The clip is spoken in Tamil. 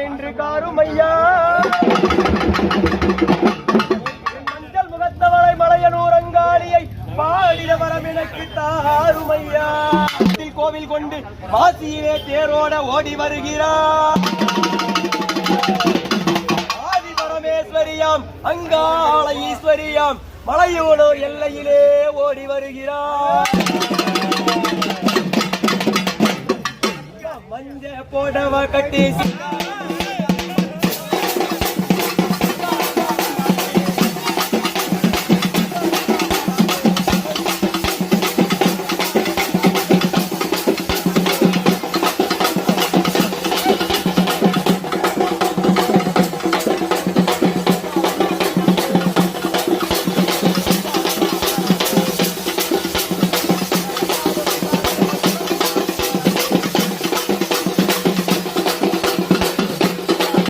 நின்று காருமையா மஞ்சள் முகத்தவளை மலையனூர் அங்காளியை பாடிட வரம் எனக்கு தாருமையா கோவில் கொண்டு வாசியிலே தேரோட ஓடி வருகிறார். ஆதி பரமேஸ்வரியாம் அங்காள ஈஸ்வரியாம் மலையோனோர் எல்லையிலே ஓடி வருகிறார். பஞ்ச போடவ கட்டி